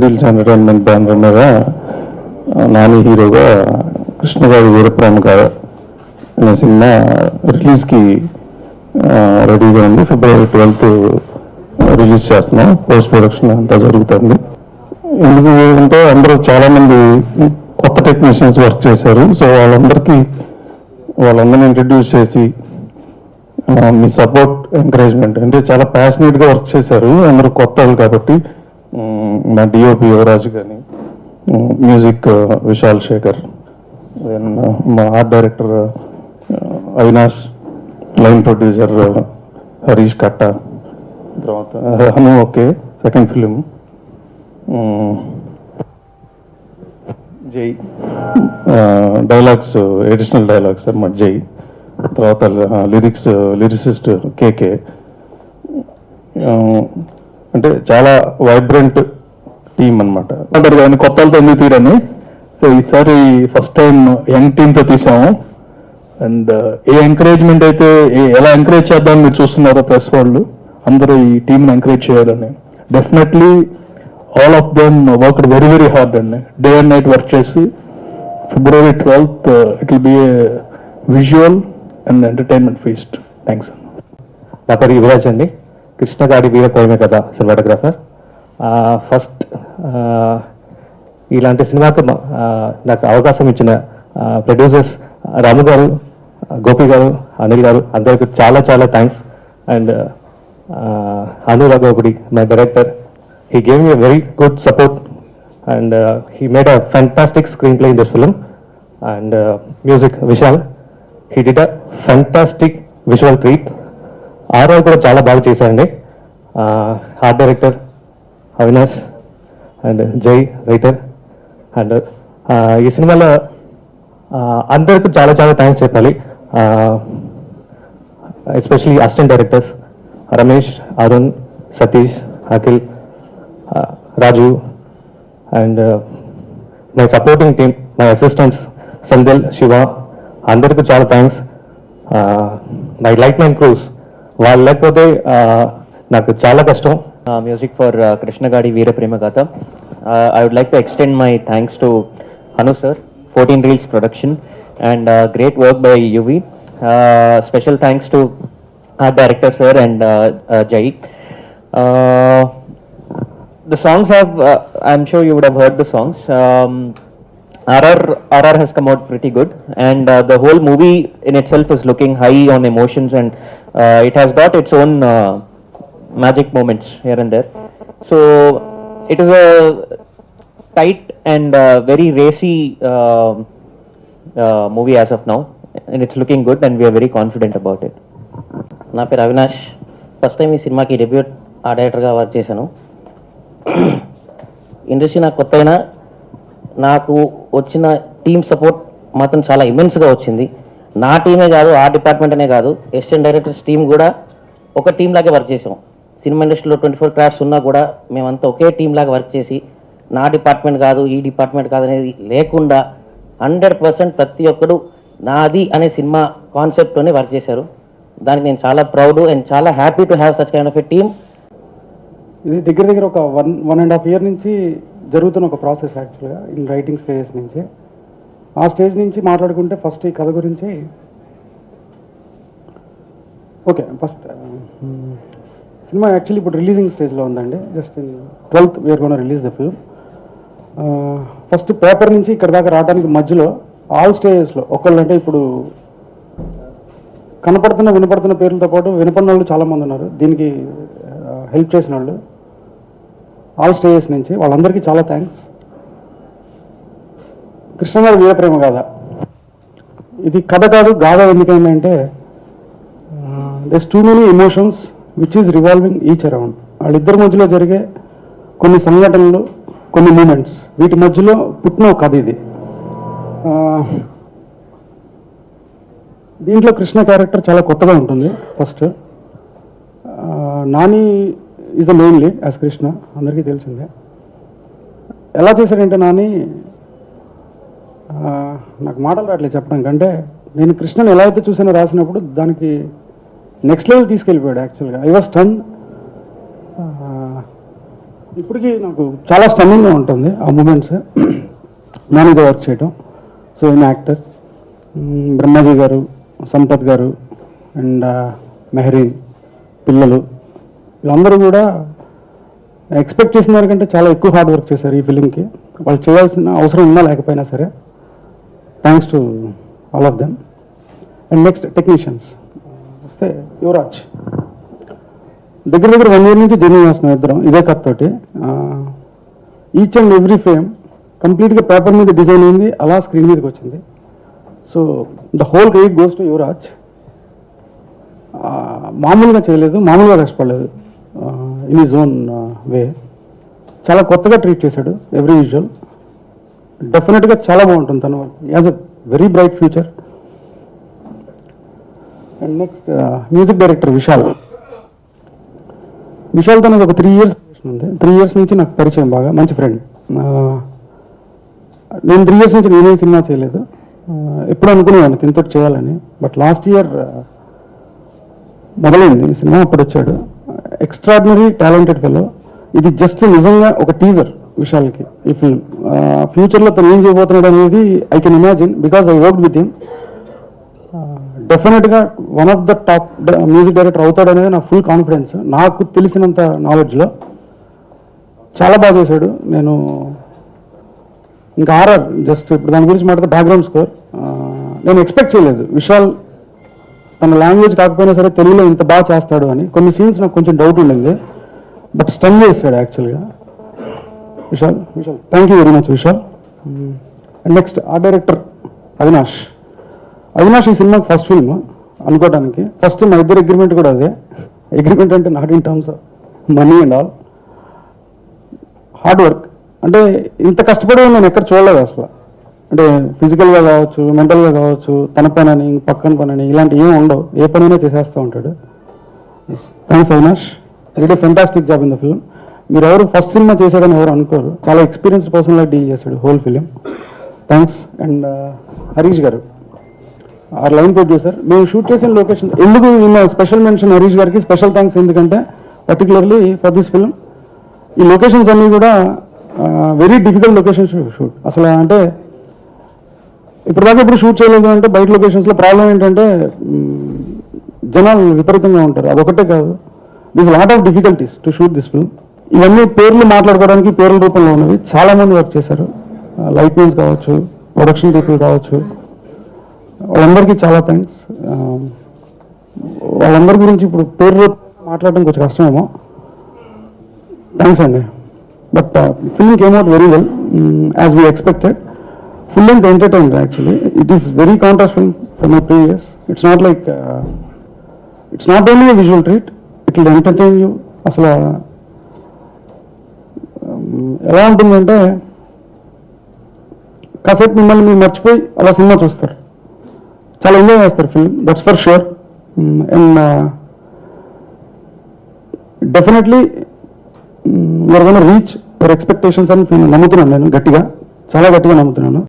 Reels entertainment banner మీద నాని హీరోగా కృష్ణగారి వీరప్రేమ గారు అనే సినిమా రిలీజ్కి రెడీగా ఉంది. ఫిబ్రవరి ట్వెల్త్ రిలీజ్ చేస్తున్నాం. పోస్ట్ ప్రొడక్షన్ అంతా జరుగుతుంది. ఎందుకు అంటే అందరూ చాలామంది కొత్త టెక్నీషియన్స్ వర్క్ చేశారు. సో వాళ్ళందరికీ వాళ్ళందరినీ ఇంట్రడ్యూస్ చేసి మీ సపోర్ట్ ఎంకరేజ్మెంట్ అంటే చాలా ప్యాషనేట్గా వర్క్ చేశారు. అందరూ కొత్త వాళ్ళు కాబట్టి మా డిఓపి యువరాజ్ కానీ మ్యూజిక్ విశాల్ శేఖర్ దెన్ మా art director Avinash line producer Harish Katta తర్వాత Hanu okay second film Jai dialogues additional dialogues అన్నమాట జై తర్వాత లిరిక్స్ లిరిసిస్ట్ కేకే అంటే చాలా వైబ్రెంట్ టీం అన్నమాట. అంటారు కానీ కొత్త వాళ్ళతో ఎందుకు సో ఈసారి ఫస్ట్ టైం యంగ్ టీంతో తీసాము. అండ్ uh, ఏ ఎంకరేజ్మెంట్ అయితే ఎలా ఎంకరేజ్ చేద్దాం మీరు చూస్తున్నారో ప్రెస్ వాళ్ళు అందరూ ఈ టీంని ఎంకరేజ్ చేయాలని. Definitely all of them work very very hard అండి. డే అండ్ నైట్ వర్క్ చేసి February twelfth it will be a visual and entertainment feast thanks నా పేరు యువరాజ్ అండి. కృష్ణగాడి వీర ప్రేమే కదా సినిమాటోగ్రాఫర్? ఫస్ట్ ఇలాంటి సినిమాకు నాకు అవకాశం ఇచ్చిన ప్రొడ్యూసర్స్ రాము గారు గోపి గారు అనిల్ గారు అందరికి చాలా చాలా థ్యాంక్స్. అండ్ అనురాగ్ ఒకటి my director he gave a very good support and he made a fantastic screen play in this film and music Vishal he did a fantastic visual treat RR కూడా చాలా బాగా చేశారండి. Art director Avinash and Jai writer and ఈ సినిమాలో ఆ, అందరికీ చాలా చాలా థ్యాంక్స్ చెప్పాలి. Especially assistant directors Ramesh Arun Satish Akhil Raju and my supporting team my assistants Sandal Shiva అందరికీ చాలా thanks my light men crews వాళ్ళు లేకపోతే ఆ, నాకు చాలా కష్టం uh, music for uh, Krishnagadi Veera Prema Gatha. Uh, I would like to extend my thanks to Hanu sir, 14 Reels Production, and uh, great work by UV. Uh, special thanks to our director sir and uh, uh, Jai. Uh, the songs have, uh, I'm sure you would have heard the songs. Um, RR, RR has come out pretty good, and uh, the whole movie in itself is looking high on emotions, and uh, it has got its own uh, magic moments here and there. So it is a tight and uh, very racy uh, uh, movie as of now, and it's looking good, and we are very confident about it. నా పేరు Avinash first time ఈ సినిమాకి debut ఆ డైరెక్టర్గా work చేశాను industry నాకు కొత్త అయినా నాకు వచ్చిన టీమ్ సపోర్ట్ మాత్రం చాలా ఇమెన్స్గా వచ్చింది నా టీమే కాదు ఆ డిపార్ట్మెంట్ అనే కాదు అసిస్టెంట్ డైరెక్టర్స్ టీం కూడా ఒక టీం లాగే వర్క్ చేసాం. సినిమా ఇండస్ట్రీలో ట్వంటీ ఫోర్ క్రాఫ్ట్స్ ఉన్నా కూడా మేమంతా ఒకే టీం లాగా వర్క్ చేసి నా డిపార్ట్మెంట్ కాదు ఈ డిపార్ట్మెంట్ కాదు అనేది లేకుండా హండ్రెడ్ పర్సెంట్ ప్రతి ఒక్కడు నాది అనే సినిమా కాన్సెప్ట్తోనే వర్క్ చేశారు. దానికి నేను చాలా ప్రౌడ్ అండ్ చాలా happy to have such kind of a team ఇది దగ్గర దగ్గర ఒక one one and half year నుంచి జరుగుతున్న ఒక ప్రాసెస్ యాక్చువల్గా ఇన్ రైటింగ్ స్టేజెస్ నుంచి. ఆ స్టేజ్ నుంచి మాట్లాడుకుంటే ఫస్ట్ ఈ కథ గురించి ఓకే ఫస్ట్ సినిమా యాక్చువల్లీ ఇప్పుడు రిలీజింగ్ స్టేజ్లో ఉందండి. Just in twelfth we're gonna release the film first paper నుంచి ఇక్కడ దాకా రావడానికి మధ్యలో ఆల్ స్టేజెస్లో ఒకళ్ళంటే ఇప్పుడు కనపడుతున్న వినపడుతున్న పేర్లతో పాటు వినపడిన వాళ్ళు చాలామంది ఉన్నారు. దీనికి హెల్ప్ చేసిన వాళ్ళు. ఆల్ స్టేజెస్ నుంచి వాళ్ళందరికీ చాలా థ్యాంక్స్ కృష్ణగారి వీరప్రేమ గాథ ఇది కథ కాదు గాథ ఎందుకైందంటే thus too many emotions which is revolving each around వాళ్ళిద్దరి మధ్యలో జరిగే కొన్ని సంఘటనలు కొన్ని మూమెంట్స్ వీటి మధ్యలో పుట్టిన కథ ఇది. దీంట్లో కృష్ణ క్యారెక్టర్ చాలా కొత్తగా ఉంటుంది first Nani is the main lead as Krishna అందరికీ తెలిసిందే. ఎలా చేశాడంటే నాని నాకు మాటలు రావట్లేదు చెప్పడం కంటే నేను కృష్ణను ఎలా అయితే చూసానో రాసినప్పుడు దానికి నెక్స్ట్ లెవెల్ తీసుకెళ్ళిపోయాడు యాక్చువల్గా ఐ వాజ్ స్టన్ ఇప్పటికీ నాకు చాలా స్టన్నింగ్గా ఉంటుంది ఆ మూమెంట్స్ మేనేజర్ వర్క్ చేయటం. సో ఈయన యాక్టర్ బ్రహ్మాజీ గారు సంపత్ గారు అండ్ మెహరీన్ పిల్లలు. వీళ్ళందరూ కూడా ఎక్స్పెక్ట్ చేసిన దానికంటే చాలా ఎక్కువ హార్డ్ వర్క్ చేశారు ఈ ఫిలింకి వాళ్ళు చేయాల్సిన అవసరం ఉన్నా లేకపోయినా సరే. Thanks to all of them and next technicians వస్తే యువరాజ్. దగ్గర దగ్గర వన్ ఇయర్ నుంచి జర్నీ చేస్తున్నాం ఇద్దరం. ఇదే కథ తోటి. ఈచ్ అండ్ ఎవ్రీ ఫ్రేమ్ కంప్లీట్గా పేపర్ మీద డిజైన్ అయింది అలా స్క్రీన్ మీదకి వచ్చింది. So the whole credit goes to Yuvraj. మామూలుగా చేయలేదు మామూలుగా కష్టపడలేదు ఇన్ ఈజ్ ఓన్ వే చాలా కొత్తగా ట్రీట్ చేశాడు ఎవ్రీ విజువల్ డెఫినెట్గా చాలా బాగుంటుంది తను. As a very bright future and next music director Vishal Vishal తనకు ఒక త్రీ ఇయర్స్ ఉంది. త్రీ ఇయర్స్ నుంచి నాకు పరిచయం బాగా మంచి ఫ్రెండ్ uh, నేను త్రీ ఇయర్స్ నుంచి నేనేం సినిమా చేయలేదు. Uh, ఎప్పుడు అనుకునేవాడిని తినతో చేయాలని. బట్ లాస్ట్ ఇయర్ మొదలైంది ఈ సినిమా అప్పుడు వచ్చాడు. ఎక్స్ట్రాడినరీ టాలెంటెడ్ ఫెలో ఇది జస్ట్ నిజంగా ఒక టీజర్ విశాల్కి ఈ ఫిల్మ్ ఫ్యూచర్లో తను ఏం చేయబోతున్నాడు అనేది I can imagine because I work with him డెఫినెట్గా one of the top music director అవుతాడనేది నా ఫుల్ కాన్ఫిడెన్స్ నాకు తెలిసినంత నాలెడ్జ్లో చాలా బాగా చేశాడు. నేను ఇంకా ఆర్ఆర్ జస్ట్ ఇప్పుడు దాని గురించి మాట్లాడితే బ్యాక్గ్రౌండ్ స్కోర్ నేను ఎక్స్పెక్ట్ చేయలేదు. విశాల్ తన లాంగ్వేజ్ కాకపోయినా సరే తెలుగులో ఇంత బాగా చేస్తాడు అని. కొన్ని సీన్స్ నాకు కొంచెం డౌట్ ఉండింది. బట్ స్టన్ చేస్తాడు యాక్చువల్గా Vishal Vishal. Thank you very much Vishal. And next ఆ డైరెక్టర్ అవినాష్. అవినాష్ ఈ సినిమా ఫస్ట్ ఫిల్మ్ అనుకోవడానికి ఫస్ట్ మా ఇద్దరు అగ్రిమెంట్ కూడా అదే. అగ్రిమెంట్ అంటే not in terms money and all hard work అంటే ఇంత కష్టపడి నేను ఎక్కడ చూడలేదు అసలు. అంటే ఫిజికల్గా కావచ్చు మెంటల్గా కావచ్చు తన పనని అని పక్కన పని అని ఇలాంటి ఏమి ఉండవు. ఏ పనైనా చేసేస్తూ ఉంటాడు. Thanks Avinash. It fantastic job in the film మీరు ఎవరు ఫస్ట్ సినిమా చేశాడని ఎవరు అనుకోరు. చాలా ఎక్స్పీరియన్స్ పర్సన్ లా డీల్ చేశాడు whole film thanks and Harish garu are line producer మేము షూట్ చేసిన లొకేషన్ ఎందుకు నిన్న స్పెషల్ మెన్షన్ హరీష్ గారికి? స్పెషల్ థ్యాంక్స్ ఎందుకంటే పర్టికులర్లీ ఫర్ దిస్ ఫిల్మ్ ఈ లొకేషన్స్ అన్నీ కూడా వెరీ డిఫికల్ట్ లొకేషన్స్ షూట్ అసలు అంటే ఇప్పుడు దాకా ఇప్పుడు షూట్ చేయలేదు అంటే బయట లొకేషన్స్లో ప్రాబ్లం ఏంటంటే జనాలు విపరీతంగా ఉంటారు. అదొకటే కాదు. This lot of difficulties to shoot this film ఇవన్నీ పేర్లు మాట్లాడుకోవడానికి పేర్ల రూపంలో ఉన్నవి. చాలా మంది వర్క్ చేశారు. లైట్ మెన్స్ కావచ్చు ప్రొడక్షన్ పీపుల్ కావచ్చు. వాళ్ళందరికీ చాలా థ్యాంక్స్ వాళ్ళందరి గురించి ఇప్పుడు పేరు మాట్లాడడం కొంచెం కష్టమేమో. థ్యాంక్స్ అండి. But film came out very well as we expected full and entertained actually it is very contrast film for my previous it's not like it's not only visual treat it will entertain you అసలు ఎలా ఉంటుందంటే కాసేపు మిమ్మల్ని మీరు మర్చిపోయి అలా cinema చూస్తారు. చాలా ఎంజాయ్ చేస్తారు film that's for sure and definitely you are reach your expectations అని నేను నమ్ముతున్నాను నేను గట్టిగా చాలా గట్టిగా నమ్ముతున్నాను.